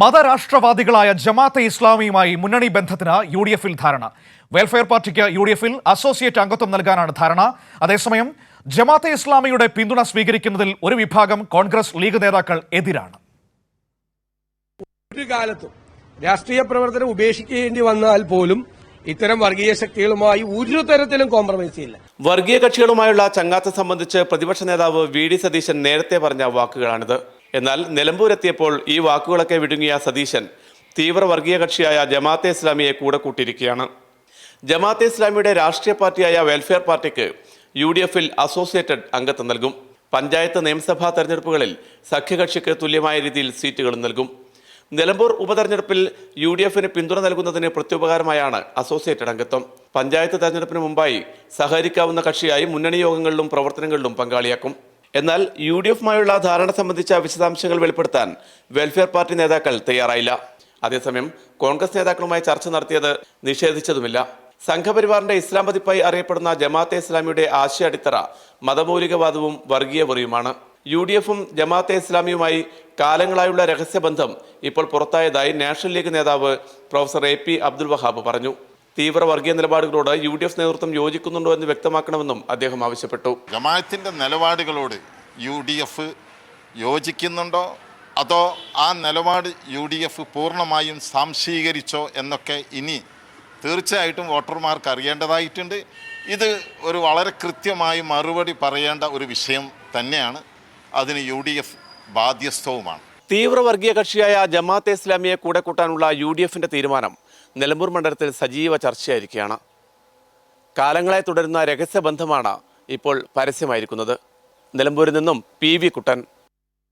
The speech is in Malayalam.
മതരാഷ്ട്രവാദികളായ ജമാഅത്തെ ഇസ്ലാമിയുമായി മുന്നണി ബന്ധത്തിന് യു ഡി എഫിൽ ധാരണ. വെൽഫെയർ പാർട്ടിക്ക് യു ഡി എഫിൽ അസോസിയേറ്റ് അംഗത്വം നൽകാനാണ് ധാരണ. അതേസമയം ജമാഅത്തെ ഇസ്ലാമിയുടെ പിന്തുണ സ്വീകരിക്കുന്നതിൽ ഒരു വിഭാഗം കോൺഗ്രസ് ലീഗ് നേതാക്കൾ എതിരാണ്. ഒരു കാലത്തും രാഷ്ട്രീയ പ്രവർത്തനം ഉപേക്ഷിക്കേണ്ടി വന്നാൽ പോലും ഇത്തരം വർഗീയ ശക്തികളുമായി ഒരു തരത്തിലും കോംപ്രമൈസ് ചെയ്യില്ല. വർഗീയ കക്ഷികളുമായുള്ള ചങ്ങാത്തം സംബന്ധിച്ച് പ്രതിപക്ഷ നേതാവ് വി ഡി സതീശൻ നേരത്തെ പറഞ്ഞ വാക്കുകളാണിത്. എന്നാൽ നിലമ്പൂരെത്തിയപ്പോൾ ഈ വാക്കുകളൊക്കെ വിടുങ്ങിയ സതീശൻ തീവ്ര വർഗീയ കക്ഷിയായ ജമാഅത്തെ ഇസ്ലാമിയെ കൂടെ കൂട്ടിയിരിക്കുകയാണ്. ജമാഅത്തെ ഇസ്ലാമിയുടെ രാഷ്ട്രീയ പാർട്ടിയായ വെൽഫെയർ പാർട്ടിക്ക് യു ഡി എഫിൽ അസോസിയേറ്റഡ് അംഗത്വം നൽകും. പഞ്ചായത്ത് നിയമസഭാ തെരഞ്ഞെടുപ്പുകളിൽ സഖ്യകക്ഷിക്ക് തുല്യമായ രീതിയിൽ സീറ്റുകളും നൽകും. നിലമ്പൂർ ഉപതെരഞ്ഞെടുപ്പിൽ യു ഡി എഫിന് പിന്തുണ നൽകുന്നതിന് പ്രത്യുപകാരമായാണ് അസോസിയേറ്റഡ് അംഗത്വം. പഞ്ചായത്ത് തെരഞ്ഞെടുപ്പിന് മുമ്പായി സഹകരിക്കാവുന്ന കക്ഷിയായി മുന്നണി യോഗങ്ങളിലും പ്രവർത്തനങ്ങളിലും പങ്കാളിയാക്കും. എന്നാൽ യു ഡി എഫുമായുള്ള ധാരണ സംബന്ധിച്ച വിശദാംശങ്ങൾ വെളിപ്പെടുത്താൻ വെൽഫെയർ പാർട്ടി നേതാക്കൾ തയ്യാറായില്ല. അതേസമയം കോൺഗ്രസ് നേതാക്കളുമായി ചർച്ച നടത്തിയത് നിഷേധിച്ചതുമില്ല. സംഘപരിവാറിന്റെ ഇസ്ലാം പതിപ്പായി അറിയപ്പെടുന്ന ജമാഅത്തെ ഇസ്ലാമിയുടെ ആശയ അടിത്തറ മതമൗലികവാദവും വർഗീയ വെറിയുമാണ്. യു ഡി എഫും ജമാഅത്തെ ഇസ്ലാമിയുമായി കാലങ്ങളായുള്ള രഹസ്യബന്ധം ഇപ്പോൾ പുറത്തായതായി നാഷണൽ ലീഗ് നേതാവ് professor A P Abdul Wahab പറഞ്ഞു. തീവ്ര വർഗീയ നിലപാടുകളോട് യു ഡി എഫ് നേതൃത്വം യോജിക്കുന്നുണ്ടോ എന്ന് വ്യക്തമാക്കണമെന്നും അദ്ദേഹം ആവശ്യപ്പെട്ടു. ജമാഅത്തിന്റെ നിലപാടുകളോട് യു ഡി എഫ് യോജിക്കുന്നുണ്ടോ? അതോ ആ നിലപാട് യു ഡി എഫ് പൂർണമായും സംശീകരിച്ചോ എന്നൊക്കെ ഇനി തീർച്ചയായിട്ടും വോട്ടർമാർക്ക് അറിയേണ്ടതായിട്ടുണ്ട്. ഇത് ഒരു വളരെ കൃത്യമായി മറുപടി പറയേണ്ട ഒരു വിഷയം തന്നെയാണ്. അതിന് യു ഡി എഫ് ബാധ്യസ്ഥവുമാണ്. തീവ്ര വർഗീയ കക്ഷിയായ ജമാഅത്തെ ഇസ്ലാമിയെ കൂടെ കൂട്ടാനുള്ള യു ഡി എഫിന്റെ തീരുമാനം നിലമ്പൂർ മണ്ഡലത്തിൽ സജീവ ചർച്ചയായിരിക്കുകയാണ്. കാലങ്ങളായി തുടരുന്ന രഹസ്യബന്ധമാണ് ഇപ്പോൾ പരസ്യമായിരിക്കുന്നത്. നിലമ്പൂരിൽ നിന്നും പി വി കുട്ടൻ